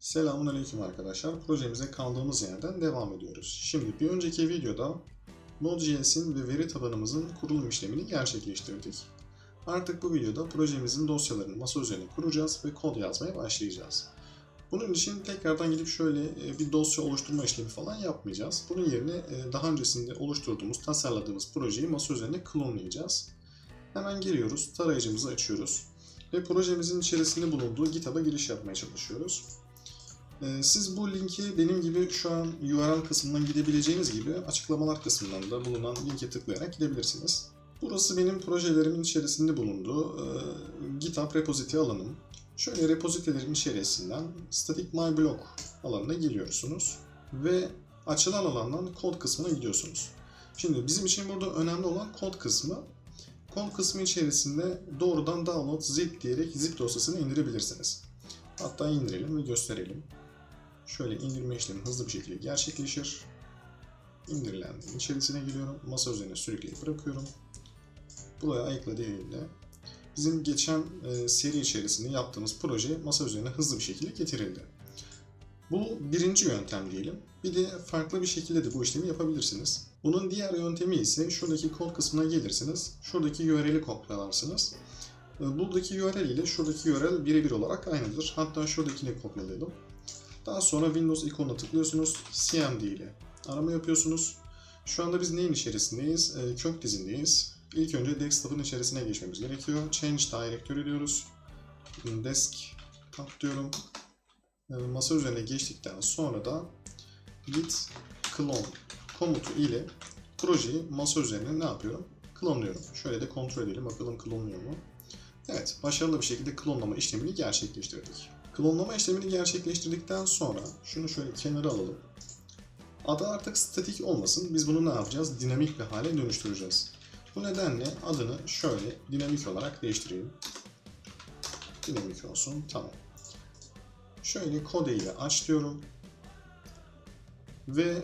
Selamünaleyküm arkadaşlar. Projemize kaldığımız yerden devam ediyoruz. Şimdi bir önceki videoda Node.js'in ve veri tabanımızın kurulum işlemini gerçekleştirdik. Artık bu videoda projemizin dosyalarını masa üzerine kuracağız ve kod yazmaya başlayacağız. Bunun için tekrardan gidip şöyle e, bir dosya oluşturma işlemi falan yapmayacağız. Bunun yerine e, daha öncesinde oluşturduğumuz, tasarladığımız projeyi masa üzerine klonlayacağız. Hemen giriyoruz, tarayıcımızı açıyoruz ve projemizin içerisinde bulunduğu GitHub'a giriş yapmaya çalışıyoruz. Ee, Siz bu linki benim gibi şu an URL kısmından gidebileceğiniz gibi açıklamalar kısmından da bulunan linke tıklayarak gidebilirsiniz. Burası benim projelerimin içerisinde bulunduğu e, GitHub repository alanım. Şöyle repository'lerin içerisinden static my block alanına giriyorsunuz ve açılan alandan kod kısmına gidiyorsunuz. Şimdi bizim için burada önemli olan kod kısmı. Kod kısmı içerisinde doğrudan download zip diyerek zip dosyasını indirebilirsiniz. Hatta indirelim ve gösterelim. Şöyle indirme işlemi hızlı bir şekilde gerçekleşir. İndirilendiğin içerisine giriyorum. Masa üzerine sürükleyip bırakıyorum. Buraya ayıkla dediğimde bizim geçen e, seri içerisinde yaptığımız proje masa üzerine hızlı bir şekilde getirildi. Bu birinci yöntem diyelim. Bir de farklı bir şekilde de bu işlemi yapabilirsiniz. Bunun diğer yöntemi ise şuradaki kod kısmına gelirsiniz. Şuradaki URL'i kopyalarsınız. E, Buradaki URL ile şuradaki URL birebir olarak aynıdır. Hatta şuradakini kopyalayalım. Daha sonra Windows ikonuna tıklıyorsunuz. CMD ile arama yapıyorsunuz. Şu anda biz neyin içerisindeyiz? Ee, kök dizindeyiz. İlk önce desktop'un içerisine geçmemiz gerekiyor. Change Directory diyoruz. Desktop diyorum. Ee, masa üzerine geçtikten sonra da git clone komutu ile projeyi masa üzerine ne yapıyorum? Klonluyorum. Şöyle de kontrol edelim bakalım klonluyor mu? Evet, başarılı bir şekilde klonlama işlemini gerçekleştirdik. Klonlama işlemini gerçekleştirdikten sonra şunu şöyle kenara alalım. Adı artık statik olmasın. Biz bunu ne yapacağız? Dinamik bir hale dönüştüreceğiz. Bu nedenle adını şöyle dinamik olarak değiştireyim. Dinamik olsun. Tamam. Şöyle kode ile aç diyorum. Ve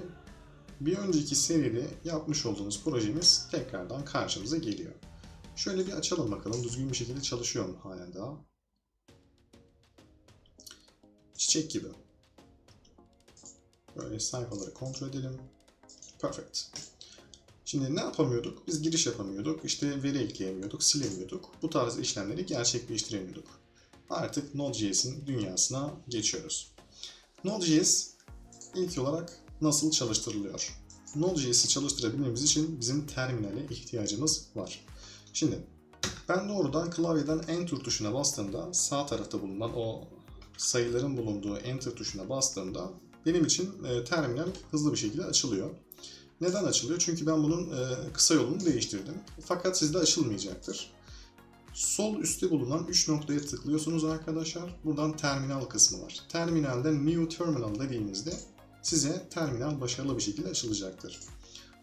bir önceki seride yapmış olduğumuz projemiz tekrardan karşımıza geliyor. Şöyle bir açalım bakalım düzgün bir şekilde çalışıyor mu halen daha. Çiçek gibi. Böyle sayfaları kontrol edelim. Perfect. Şimdi ne yapamıyorduk? Biz giriş yapamıyorduk, işte veri ekleyemiyorduk, silemiyorduk. Bu tarz işlemleri gerçekleştiremiyorduk. Artık Node.js'in dünyasına geçiyoruz. Node.js ilk olarak nasıl çalıştırılıyor? Node.js'i çalıştırabilmemiz için bizim terminale ihtiyacımız var. Şimdi ben doğrudan klavyeden Enter tuşuna bastığımda sağ tarafta bulunan o sayıların bulunduğu Enter tuşuna bastığımda benim için e, terminal hızlı bir şekilde açılıyor. Neden açılıyor? Çünkü ben bunun e, kısa yolunu değiştirdim. Fakat sizde açılmayacaktır. Sol üstte bulunan 3 noktaya tıklıyorsunuz arkadaşlar. Buradan terminal kısmı var. Terminalden New Terminal dediğinizde size terminal başarılı bir şekilde açılacaktır.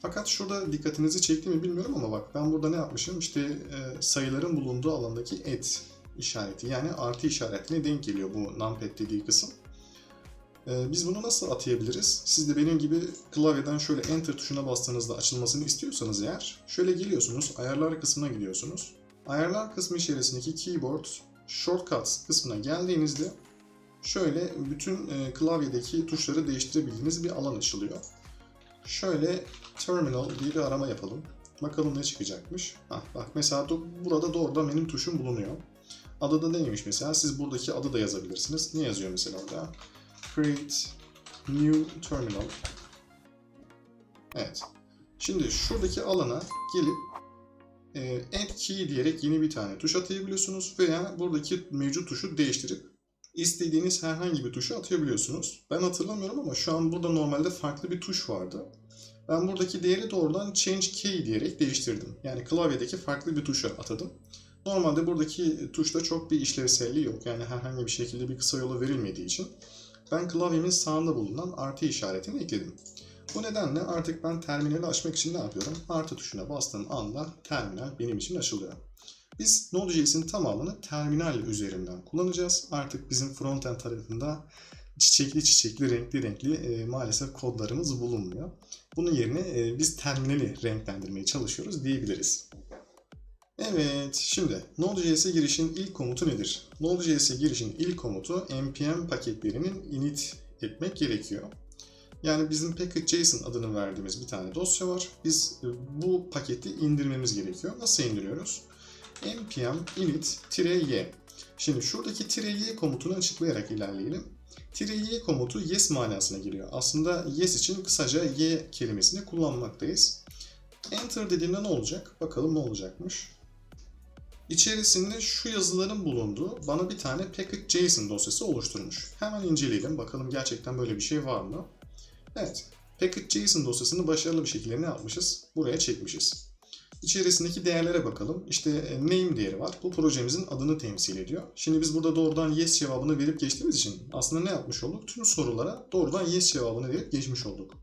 Fakat şurada dikkatinizi çekti mi bilmiyorum ama bak ben burada ne yapmışım? İşte e, sayıların bulunduğu alandaki et işareti yani artı işaretine denk geliyor bu numpad dediği kısım. E, biz bunu nasıl atayabiliriz? Siz de benim gibi klavyeden şöyle enter tuşuna bastığınızda açılmasını istiyorsanız eğer şöyle geliyorsunuz ayarlar kısmına gidiyorsunuz. Ayarlar kısmı içerisindeki keyboard shortcuts kısmına geldiğinizde şöyle bütün e, klavyedeki tuşları değiştirebildiğiniz bir alan açılıyor. Şöyle terminal diye bir arama yapalım. Bakalım ne çıkacakmış. Hah, bak mesela burada doğrudan benim tuşum bulunuyor. Adı da neymiş mesela? Siz buradaki adı da yazabilirsiniz. Ne yazıyor mesela orada? Create New Terminal. Evet. Şimdi şuradaki alana gelip e, Add Key diyerek yeni bir tane tuş atayabiliyorsunuz veya buradaki mevcut tuşu değiştirip istediğiniz herhangi bir tuşu atayabiliyorsunuz. Ben hatırlamıyorum ama şu an burada normalde farklı bir tuş vardı. Ben buradaki değeri doğrudan Change Key diyerek değiştirdim. Yani klavyedeki farklı bir tuşa atadım. Normalde buradaki tuşta çok bir işlevselliği yok. Yani herhangi bir şekilde bir kısa yola verilmediği için ben klavyemin sağında bulunan artı işaretini ekledim. Bu nedenle artık ben terminali açmak için ne yapıyorum? Artı tuşuna bastığım anda terminal benim için açılıyor. Biz Node.js'in tamamını terminal üzerinden kullanacağız. Artık bizim frontend tarafında çiçekli çiçekli, renkli renkli e, maalesef kodlarımız bulunmuyor. Bunun yerine e, biz terminali renklendirmeye çalışıyoruz diyebiliriz. Evet, şimdi Node.js'e girişin ilk komutu nedir? Node.js'e girişin ilk komutu npm paketlerinin init etmek gerekiyor. Yani bizim package.json adını verdiğimiz bir tane dosya var. Biz e, bu paketi indirmemiz gerekiyor. Nasıl indiriyoruz? npm init-y. Şimdi şuradaki -y komutunu açıklayarak ilerleyelim. -y komutu yes manasına geliyor. Aslında yes için kısaca y kelimesini kullanmaktayız. Enter dediğimde ne olacak? Bakalım ne olacakmış. İçerisinde şu yazıların bulunduğu bana bir tane package.json dosyası oluşturmuş. Hemen inceleyelim. Bakalım gerçekten böyle bir şey var mı? Evet. Package.json dosyasını başarılı bir şekilde ne yapmışız? Buraya çekmişiz. İçerisindeki değerlere bakalım. İşte e, name değeri var. Bu projemizin adını temsil ediyor. Şimdi biz burada doğrudan yes cevabını verip geçtiğimiz için aslında ne yapmış olduk? Tüm sorulara doğrudan yes cevabını verip geçmiş olduk.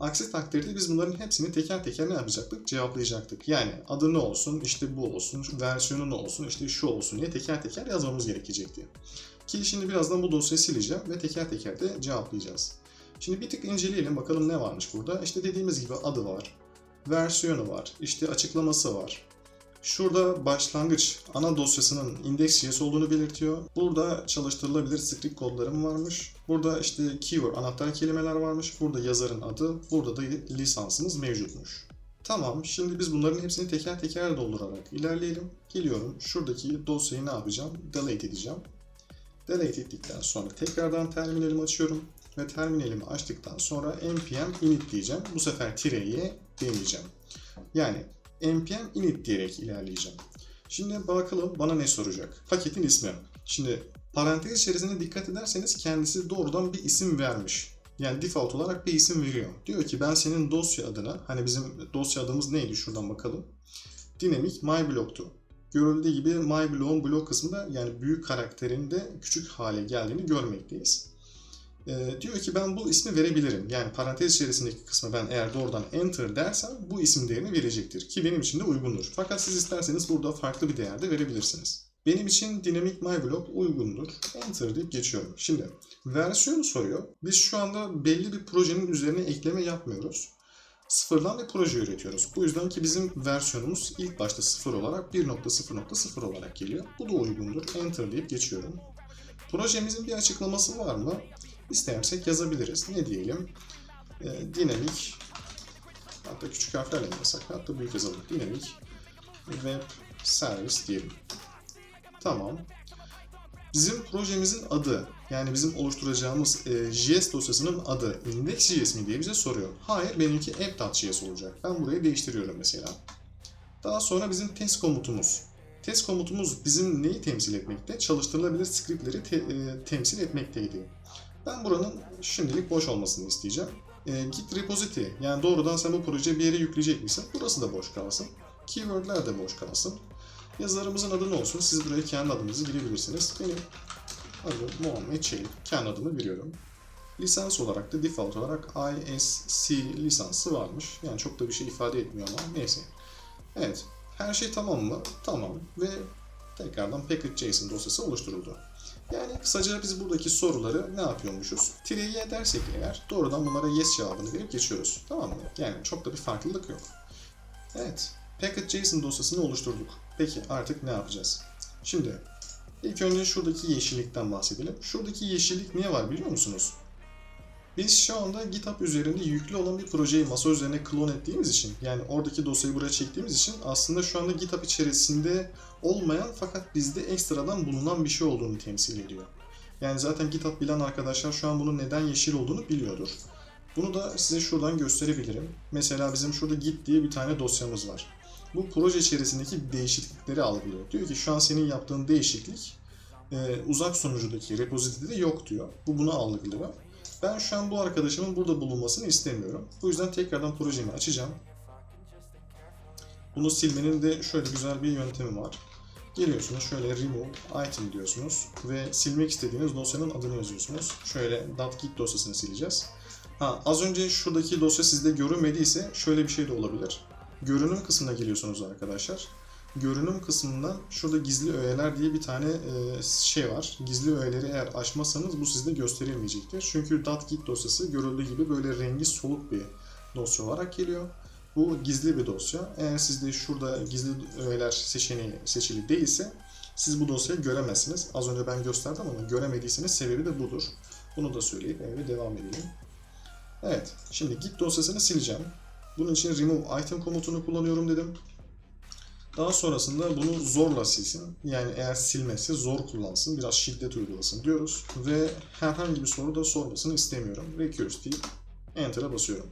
Aksi takdirde biz bunların hepsini teker teker ne yapacaktık? Cevaplayacaktık. Yani adı ne olsun, işte bu olsun, şu versiyonu ne olsun, işte şu olsun diye teker teker yazmamız gerekecekti. Ki şimdi birazdan bu dosyayı sileceğim ve teker teker de cevaplayacağız. Şimdi bir tık inceleyelim bakalım ne varmış burada. İşte dediğimiz gibi adı var, versiyonu var, işte açıklaması var. Şurada başlangıç ana dosyasının index.js olduğunu belirtiyor. Burada çalıştırılabilir script kodlarım varmış. Burada işte keyword anahtar kelimeler varmış. Burada yazarın adı, burada da lisansımız mevcutmuş. Tamam, şimdi biz bunların hepsini teker teker doldurarak ilerleyelim. Geliyorum, şuradaki dosyayı ne yapacağım? Delete edeceğim. Delete ettikten sonra tekrardan terminalimi açıyorum. Ve terminalimi açtıktan sonra npm init diyeceğim. Bu sefer tire'ye demeyeceğim. Yani npm init diyerek ilerleyeceğim. Şimdi bakalım bana ne soracak. Paketin ismi. Şimdi parantez içerisinde dikkat ederseniz kendisi doğrudan bir isim vermiş. Yani default olarak bir isim veriyor. Diyor ki ben senin dosya adına, hani bizim dosya adımız neydi şuradan bakalım. Dynamic myblock'tu. Görüldüğü gibi myblock'un blok kısmında yani büyük karakterin de küçük hale geldiğini görmekteyiz. Ee, diyor ki ben bu ismi verebilirim. Yani parantez içerisindeki kısmı ben eğer doğrudan enter dersem bu isim değerini verecektir. Ki benim için de uygundur. Fakat siz isterseniz burada farklı bir değer de verebilirsiniz. Benim için Dynamic MyBlock uygundur. Enter deyip geçiyorum. Şimdi versiyonu soruyor. Biz şu anda belli bir projenin üzerine ekleme yapmıyoruz. Sıfırdan bir proje üretiyoruz. Bu yüzden ki bizim versiyonumuz ilk başta sıfır olarak 1.0.0 olarak geliyor. Bu da uygundur. Enter deyip geçiyorum. Projemizin bir açıklaması var mı? İstersek yazabiliriz. Ne diyelim? E, dinamik hatta küçük harflerle yazsak? Hatta büyük yazalım. Dinamik web servis diyelim. Tamam. Bizim projemizin adı yani bizim oluşturacağımız e, JS dosyasının adı index.js mi diye bize soruyor. Hayır benimki app.js olacak. Ben burayı değiştiriyorum mesela. Daha sonra bizim test komutumuz. Test komutumuz bizim neyi temsil etmekte? Çalıştırılabilir scriptleri te, e, temsil etmekteydi. Ben buranın şimdilik boş olmasını isteyeceğim. E, git repository yani doğrudan sen bu projeyi bir yere yükleyecek misin? Burası da boş kalsın. Keywordler de boş kalsın. Yazarımızın adı ne olsun? Siz buraya kendi adınızı girebilirsiniz. Benim adım Muhammed Çelik. Kendi adımı biliyorum. Lisans olarak da default olarak ISC lisansı varmış. Yani çok da bir şey ifade etmiyor ama neyse. Evet. Her şey tamam mı? Tamam. Ve tekrardan package.json dosyası oluşturuldu. Yani kısaca biz buradaki soruları ne yapıyormuşuz? Tireyi edersek eğer doğrudan bunlara yes cevabını verip geçiyoruz. Tamam mı? Yani çok da bir farklılık yok. Evet. Package.json dosyasını oluşturduk. Peki artık ne yapacağız? Şimdi ilk önce şuradaki yeşillikten bahsedelim. Şuradaki yeşillik niye var biliyor musunuz? Biz şu anda GitHub üzerinde yüklü olan bir projeyi masa üzerine klon ettiğimiz için yani oradaki dosyayı buraya çektiğimiz için aslında şu anda GitHub içerisinde olmayan fakat bizde ekstradan bulunan bir şey olduğunu temsil ediyor. Yani zaten GitHub bilen arkadaşlar şu an bunun neden yeşil olduğunu biliyordur. Bunu da size şuradan gösterebilirim. Mesela bizim şurada git diye bir tane dosyamız var. Bu proje içerisindeki değişiklikleri algılıyor. Diyor ki şu an senin yaptığın değişiklik e, uzak sonucundaki repozitoride yok diyor. Bu bunu algılıyor. Ben şu an bu arkadaşımın burada bulunmasını istemiyorum. Bu yüzden tekrardan projemi açacağım. Bunu silmenin de şöyle güzel bir yöntemi var. Geliyorsunuz şöyle remove item diyorsunuz ve silmek istediğiniz dosyanın adını yazıyorsunuz. Şöyle .git dosyasını sileceğiz. Ha, az önce şuradaki dosya sizde görünmediyse şöyle bir şey de olabilir. Görünüm kısmına geliyorsunuz arkadaşlar. Görünüm kısmından şurada gizli öğeler diye bir tane e, şey var. Gizli öğeleri eğer açmazsanız bu sizde gösterilmeyecektir. Çünkü .git dosyası görüldüğü gibi böyle rengi soluk bir dosya olarak geliyor. Bu gizli bir dosya. Eğer sizde şurada gizli öğeler seçeneği seçili değilse siz bu dosyayı göremezsiniz. Az önce ben gösterdim ama göremediyseniz sebebi de budur. Bunu da söyleyip eve devam edelim. Evet, şimdi git dosyasını sileceğim. Bunun için remove item komutunu kullanıyorum dedim. Daha sonrasında bunu zorla silsin. Yani eğer silmezse zor kullansın, biraz şiddet uygulasın diyoruz. Ve herhangi bir soru da sormasını istemiyorum. Recurse deyip Enter'a basıyorum.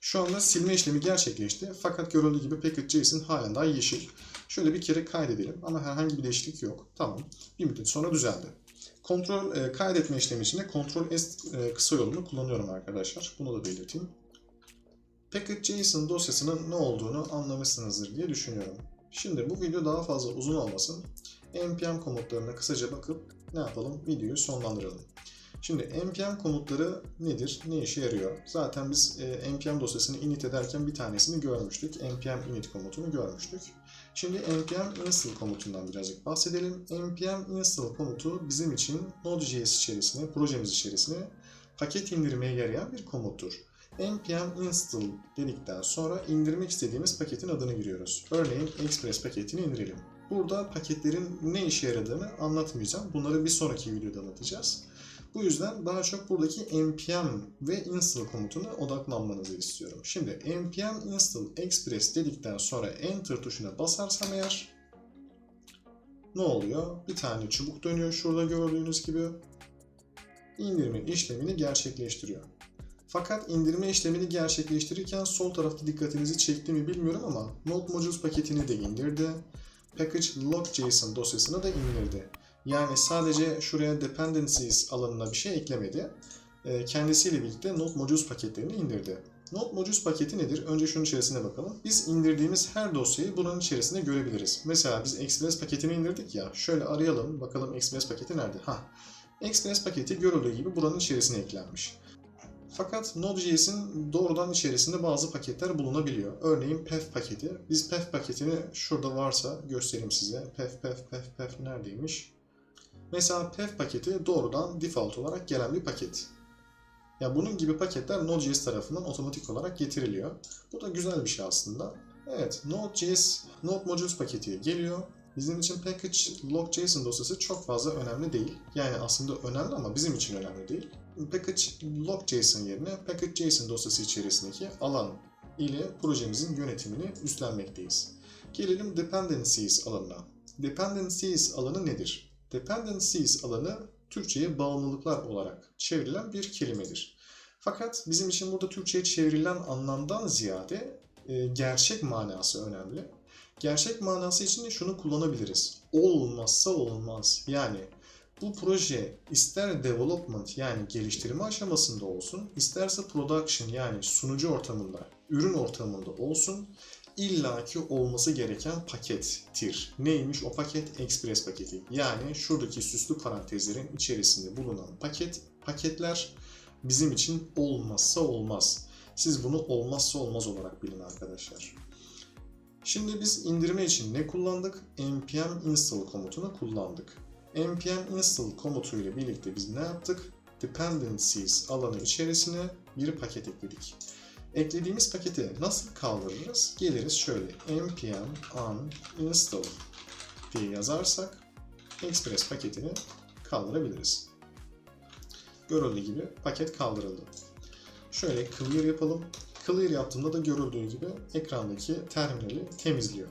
Şu anda silme işlemi gerçekleşti. Fakat görüldüğü gibi package.json halen daha yeşil. Şöyle bir kere kaydedelim ama herhangi bir değişiklik yok. Tamam. Bir müddet sonra düzeldi. Kontrol e, kaydetme işlemi için de Ctrl S e, kısa yolunu kullanıyorum arkadaşlar. Bunu da belirteyim. Package.json dosyasının ne olduğunu anlamışsınızdır diye düşünüyorum. Şimdi bu video daha fazla uzun olmasın. npm komutlarına kısaca bakıp ne yapalım? Videoyu sonlandıralım. Şimdi npm komutları nedir? Ne işe yarıyor? Zaten biz e, npm dosyasını init ederken bir tanesini görmüştük. npm init komutunu görmüştük. Şimdi npm install komutundan birazcık bahsedelim. npm install komutu bizim için Node.js içerisine, projemiz içerisine paket indirmeye yarayan bir komuttur. Npm install dedikten sonra indirmek istediğimiz paketin adını giriyoruz. Örneğin Express paketini indirelim. Burada paketlerin ne işe yaradığını anlatmayacağım. Bunları bir sonraki videoda anlatacağız. Bu yüzden daha çok buradaki npm ve install komutuna odaklanmanızı istiyorum. Şimdi npm install express dedikten sonra enter tuşuna basarsam eğer ne oluyor? Bir tane çubuk dönüyor şurada gördüğünüz gibi. İndirme işlemini gerçekleştiriyor. Fakat indirme işlemini gerçekleştirirken sol tarafta dikkatinizi çekti mi bilmiyorum ama Node Modules paketini de indirdi. Package log.json dosyasını da indirdi. Yani sadece şuraya dependencies alanına bir şey eklemedi. Ee, Kendisiyle birlikte Node Modules paketlerini indirdi. Node Modules paketi nedir? Önce şunun içerisine bakalım. Biz indirdiğimiz her dosyayı bunun içerisinde görebiliriz. Mesela biz Express paketini indirdik ya. Şöyle arayalım. Bakalım Express paketi nerede? Ha. Express paketi görüldüğü gibi buranın içerisine eklenmiş. Fakat Node.js'in doğrudan içerisinde bazı paketler bulunabiliyor. Örneğin pef paketi. Biz pef paketini şurada varsa göstereyim size. Pef pef pef pef neredeymiş? Mesela pef paketi doğrudan default olarak gelen bir paket. Ya bunun gibi paketler Node.js tarafından otomatik olarak getiriliyor. Bu da güzel bir şey aslında. Evet, Node.js Node Modules paketi geliyor. Bizim için package log.json dosyası çok fazla önemli değil. Yani aslında önemli ama bizim için önemli değil. Package log.json yerine package.json dosyası içerisindeki alan ile projemizin yönetimini üstlenmekteyiz. Gelelim dependencies alanına. Dependencies alanı nedir? Dependencies alanı Türkçe'ye bağımlılıklar olarak çevrilen bir kelimedir. Fakat bizim için burada Türkçe'ye çevrilen anlamdan ziyade e, gerçek manası önemli. Gerçek manası için de şunu kullanabiliriz. Olmazsa olmaz. Yani bu proje ister development yani geliştirme aşamasında olsun, isterse production yani sunucu ortamında, ürün ortamında olsun illaki olması gereken pakettir. Neymiş o paket? Express paketi. Yani şuradaki süslü parantezlerin içerisinde bulunan paket, paketler bizim için olmazsa olmaz. Siz bunu olmazsa olmaz olarak bilin arkadaşlar. Şimdi biz indirme için ne kullandık? npm install komutunu kullandık. Npm install komutu ile birlikte biz ne yaptık? Dependencies alanı içerisine bir paket ekledik. Eklediğimiz paketi nasıl kaldırırız? Geliriz şöyle npm uninstall diye yazarsak Express paketini kaldırabiliriz. Görüldüğü gibi paket kaldırıldı. Şöyle clear yapalım. Clear yaptığımda da görüldüğü gibi ekrandaki terminali temizliyor.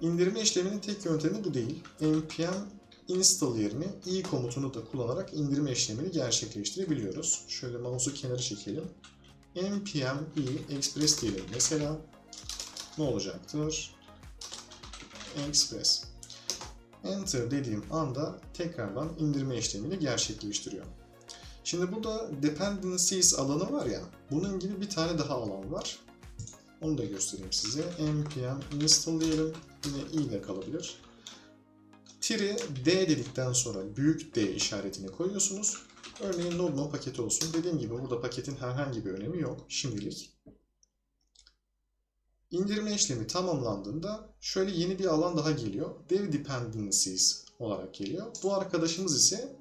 İndirme işleminin tek yöntemi bu değil. npm install yerine i komutunu da kullanarak indirme işlemini gerçekleştirebiliyoruz. Şöyle mouse'u kenara çekelim. npm i express diyelim mesela. Ne olacaktır? Express. Enter dediğim anda tekrardan indirme işlemini gerçekleştiriyor. Şimdi burada dependencies alanı var ya, bunun gibi bir tane daha alan var. Onu da göstereyim size. npm install diyelim. Yine i ile kalabilir. Tiri d dedikten sonra büyük D işaretini koyuyorsunuz. Örneğin Nodemo paketi olsun. Dediğim gibi burada paketin herhangi bir önemi yok şimdilik. İndirme işlemi tamamlandığında şöyle yeni bir alan daha geliyor. Dev Dependencies olarak geliyor. Bu arkadaşımız ise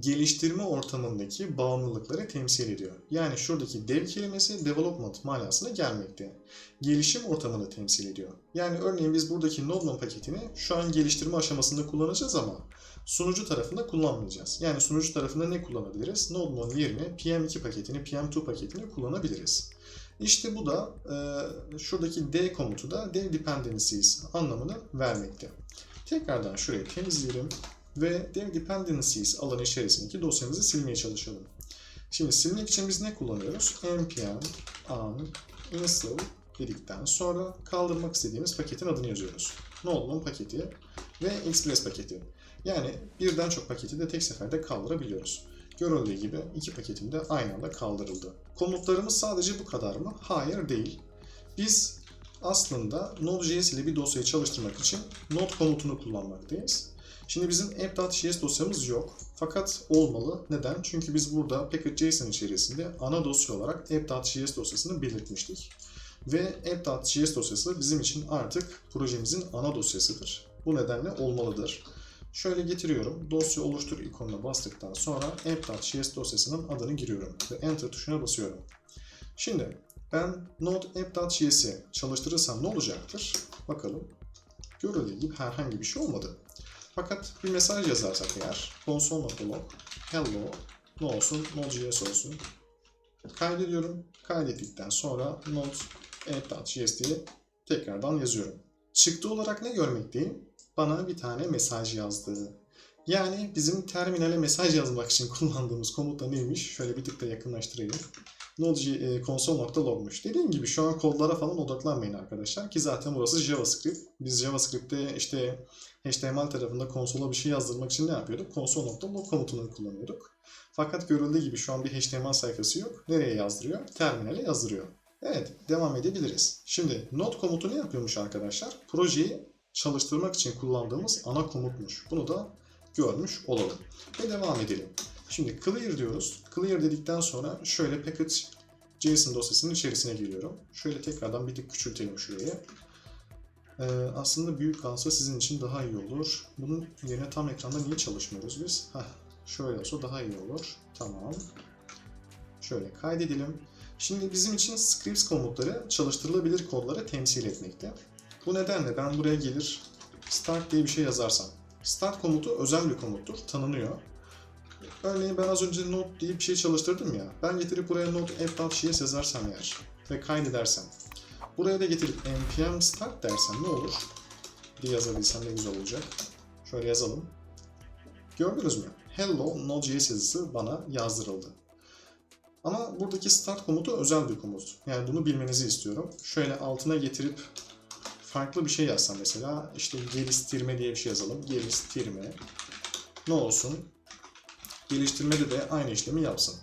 geliştirme ortamındaki bağımlılıkları temsil ediyor. Yani şuradaki dev kelimesi development manasına gelmekte. Gelişim ortamını temsil ediyor. Yani örneğin biz buradaki Nodman paketini şu an geliştirme aşamasında kullanacağız ama sunucu tarafında kullanmayacağız. Yani sunucu tarafında ne kullanabiliriz? Nodman yerine PM2 paketini, PM2 paketini kullanabiliriz. İşte bu da e, şuradaki D komutu da dev dependencies anlamını vermekte. Tekrardan şurayı temizleyelim ve dev dependencies alanı içerisindeki dosyamızı silmeye çalışalım. Şimdi silmek için biz ne kullanıyoruz? npm an install dedikten sonra kaldırmak istediğimiz paketin adını yazıyoruz. Nodman paketi ve express paketi. Yani birden çok paketi de tek seferde kaldırabiliyoruz. Görüldüğü gibi iki paketim de aynı anda kaldırıldı. Komutlarımız sadece bu kadar mı? Hayır değil. Biz aslında Node.js ile bir dosyayı çalıştırmak için node komutunu kullanmaktayız. Şimdi bizim app.js dosyamız yok. Fakat olmalı. Neden? Çünkü biz burada package.json içerisinde ana dosya olarak app.js dosyasını belirtmiştik. Ve app.js dosyası bizim için artık projemizin ana dosyasıdır. Bu nedenle olmalıdır. Şöyle getiriyorum. Dosya oluştur ikonuna bastıktan sonra app.js dosyasının adını giriyorum ve enter tuşuna basıyorum. Şimdi ben node app.js'i çalıştırırsam ne olacaktır? Bakalım. Görüldüğü gibi herhangi bir şey olmadı. Fakat bir mesaj yazarsak eğer console.log hello ne olsun node.js olsun kaydediyorum. Kaydettikten sonra node app.js diye tekrardan yazıyorum. Çıktı olarak ne görmekteyim? Bana bir tane mesaj yazdı. Yani bizim terminale mesaj yazmak için kullandığımız komut da neymiş? Şöyle bir tık da yakınlaştırayım. Node e, console.log'muş. Dediğim gibi şu an kodlara falan odaklanmayın arkadaşlar ki zaten burası JavaScript. Biz JavaScript'te işte HTML tarafında konsola bir şey yazdırmak için ne yapıyorduk? Console.log komutunu kullanıyorduk. Fakat görüldüğü gibi şu an bir HTML sayfası yok. Nereye yazdırıyor? Terminale yazdırıyor. Evet, devam edebiliriz. Şimdi node komutu ne yapıyormuş arkadaşlar? Projeyi çalıştırmak için kullandığımız ana komutmuş. Bunu da görmüş olalım. Ve devam edelim. Şimdi clear diyoruz. Clear dedikten sonra şöyle package JSON dosyasının içerisine giriyorum. Şöyle tekrardan bir tık küçültelim şurayı. Ee, aslında büyük kalsa sizin için daha iyi olur. Bunun yerine tam ekranda niye çalışmıyoruz biz? Heh, şöyle olsa daha iyi olur. Tamam. Şöyle kaydedelim. Şimdi bizim için scripts komutları çalıştırılabilir kodları temsil etmekte. Bu nedenle ben buraya gelir start diye bir şey yazarsam. Start komutu özel bir komuttur, tanınıyor. Örneğin ben az önce node diye bir şey çalıştırdım ya. Ben getirip buraya node app.js yazarsam eğer ve kaydedersem. Buraya da getirip npm start dersem ne olur? diye yazabilsem ne güzel olacak. Şöyle yazalım. Gördünüz mü? Hello Node.js yazısı bana yazdırıldı. Ama buradaki start komutu özel bir komut. Yani bunu bilmenizi istiyorum. Şöyle altına getirip farklı bir şey yazsam mesela işte geliştirme diye bir şey yazalım. Geliştirme. Ne olsun? Geliştirmede de aynı işlemi yapsın.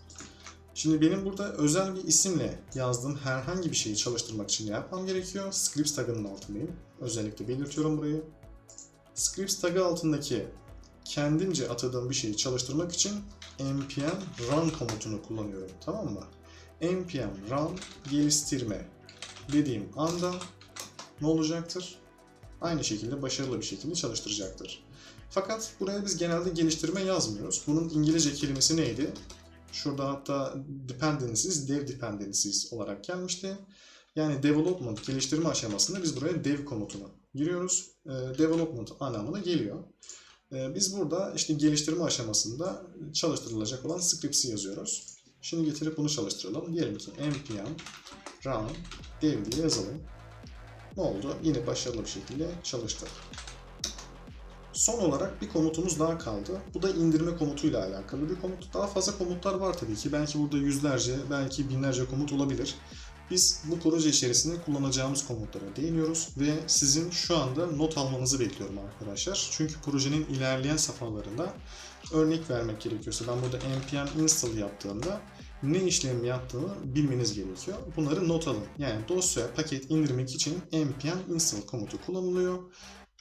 Şimdi benim burada özel bir isimle yazdığım herhangi bir şeyi çalıştırmak için yapmam gerekiyor? Scripts tagının altındayım. Özellikle belirtiyorum burayı. Scripts tagı altındaki kendimce atadığım bir şeyi çalıştırmak için npm run komutunu kullanıyorum. Tamam mı? npm run geliştirme dediğim anda ne olacaktır? Aynı şekilde başarılı bir şekilde çalıştıracaktır. Fakat buraya biz genelde geliştirme yazmıyoruz. Bunun İngilizce kelimesi neydi? Şurada hatta dependencies, dev dependencies olarak gelmişti. Yani development, geliştirme aşamasında biz buraya dev komutunu giriyoruz. E, development anlamına geliyor. E, biz burada işte geliştirme aşamasında çalıştırılacak olan scripts'i yazıyoruz. Şimdi getirip bunu çalıştıralım. Diyelim ki npm run dev diye yazalım. Ne oldu? Yine başarılı bir şekilde çalıştı. Son olarak bir komutumuz daha kaldı. Bu da indirme komutuyla alakalı bir komut. Daha fazla komutlar var tabii ki. Belki burada yüzlerce, belki binlerce komut olabilir. Biz bu proje içerisinde kullanacağımız komutlara değiniyoruz ve sizin şu anda not almanızı bekliyorum arkadaşlar. Çünkü projenin ilerleyen safhalarında örnek vermek gerekiyorsa ben burada npm install yaptığımda ne işlem yaptığını bilmeniz gerekiyor. Bunları not alın. Yani dosya, paket indirmek için npm install komutu kullanılıyor.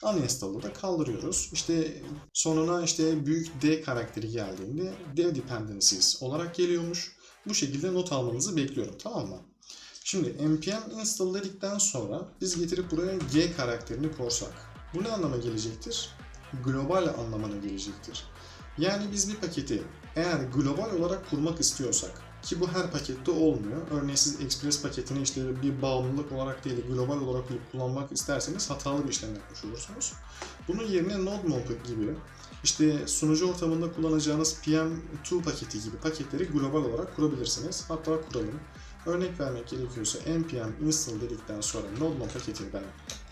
Uninstall'ı da kaldırıyoruz. İşte sonuna işte büyük D karakteri geldiğinde dev dependencies olarak geliyormuş. Bu şekilde not almanızı bekliyorum. Tamam mı? Şimdi npm install dedikten sonra biz getirip buraya G karakterini korsak. Bu ne anlama gelecektir? Global anlamına gelecektir. Yani biz bir paketi eğer global olarak kurmak istiyorsak ki bu her pakette olmuyor. Örneğin siz Express paketini işte bir bağımlılık olarak değil global olarak kullanmak isterseniz hatalı bir işlem yapmış olursunuz. Bunun yerine NodeMonkey gibi işte sunucu ortamında kullanacağınız PM2 paketi gibi paketleri global olarak kurabilirsiniz. Hatta kuralım. Örnek vermek gerekiyorsa npm install dedikten sonra NodeMon paketini ben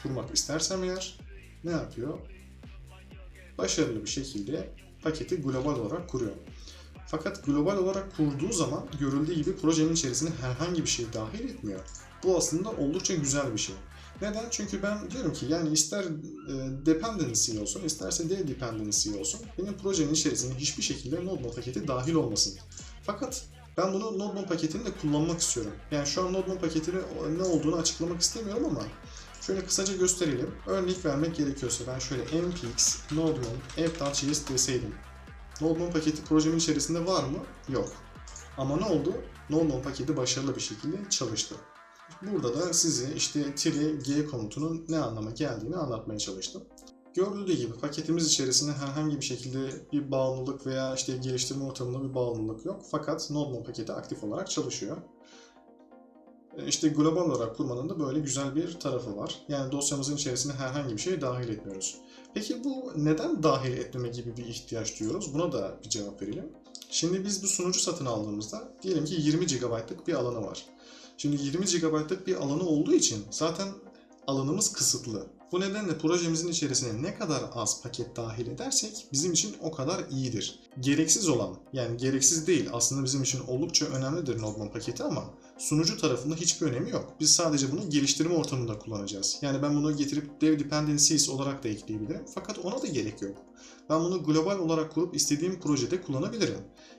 kurmak istersem eğer ne yapıyor? Başarılı bir şekilde paketi global olarak kuruyor. Fakat global olarak kurduğu zaman görüldüğü gibi projenin içerisine herhangi bir şey dahil etmiyor. Bu aslında oldukça güzel bir şey. Neden? Çünkü ben diyorum ki yani ister e, dependency olsun, isterse dev dependency olsun benim projenin içerisine hiçbir şekilde NodeMon paketi dahil olmasın. Fakat ben bunu NodeMon paketini de kullanmak istiyorum. Yani şu an NodeMon paketinin ne olduğunu açıklamak istemiyorum ama şöyle kısaca gösterelim. Örnek vermek gerekiyorsa ben şöyle npx nodemon app.js deseydim. Nodemon paketi projemin içerisinde var mı? Yok. Ama ne oldu? Nodemon paketi başarılı bir şekilde çalıştı. Burada da size işte tire g komutunun ne anlama geldiğini anlatmaya çalıştım. Gördüğü gibi paketimiz içerisinde herhangi bir şekilde bir bağımlılık veya işte geliştirme ortamında bir bağımlılık yok. Fakat NodeMon paketi aktif olarak çalışıyor. E, İşte global olarak kurmanın da böyle güzel bir tarafı var. Yani dosyamızın içerisine herhangi bir şey dahil etmiyoruz. Peki bu neden dahil etmeme gibi bir ihtiyaç duyuyoruz? Buna da bir cevap verelim. Şimdi biz bu sunucu satın aldığımızda diyelim ki 20 GB'lık bir alanı var. Şimdi 20 GB'lık bir alanı olduğu için zaten alanımız kısıtlı. Bu nedenle projemizin içerisine ne kadar az paket dahil edersek bizim için o kadar iyidir. Gereksiz olan, yani gereksiz değil aslında bizim için oldukça önemlidir Nodemon paketi ama sunucu tarafında hiçbir önemi yok. Biz sadece bunu geliştirme ortamında kullanacağız. Yani ben bunu getirip dev dependencies olarak da ekleyebilirim fakat ona da gerek yok. Ben bunu global olarak kurup istediğim projede kullanabilirim.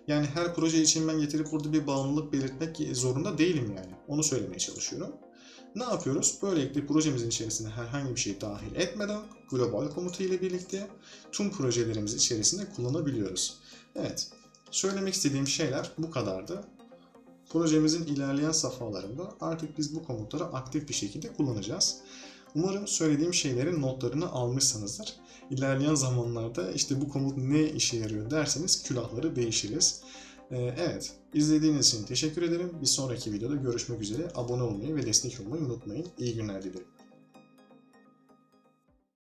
Yani her proje için ben getirip burada bir bağımlılık belirtmek zorunda değilim yani. Onu söylemeye çalışıyorum. Ne yapıyoruz? Böylelikle projemizin içerisine herhangi bir şey dahil etmeden global komutu ile birlikte tüm projelerimiz içerisinde kullanabiliyoruz. Evet, söylemek istediğim şeyler bu kadardı. Projemizin ilerleyen safhalarında artık biz bu komutları aktif bir şekilde kullanacağız. Umarım söylediğim şeylerin notlarını almışsınızdır. İlerleyen zamanlarda işte bu komut ne işe yarıyor derseniz külahları değişiriz. Ee, Evet, izlediğiniz için teşekkür ederim. Bir sonraki videoda görüşmek üzere. Abone olmayı ve destek olmayı unutmayın. İyi günler dilerim.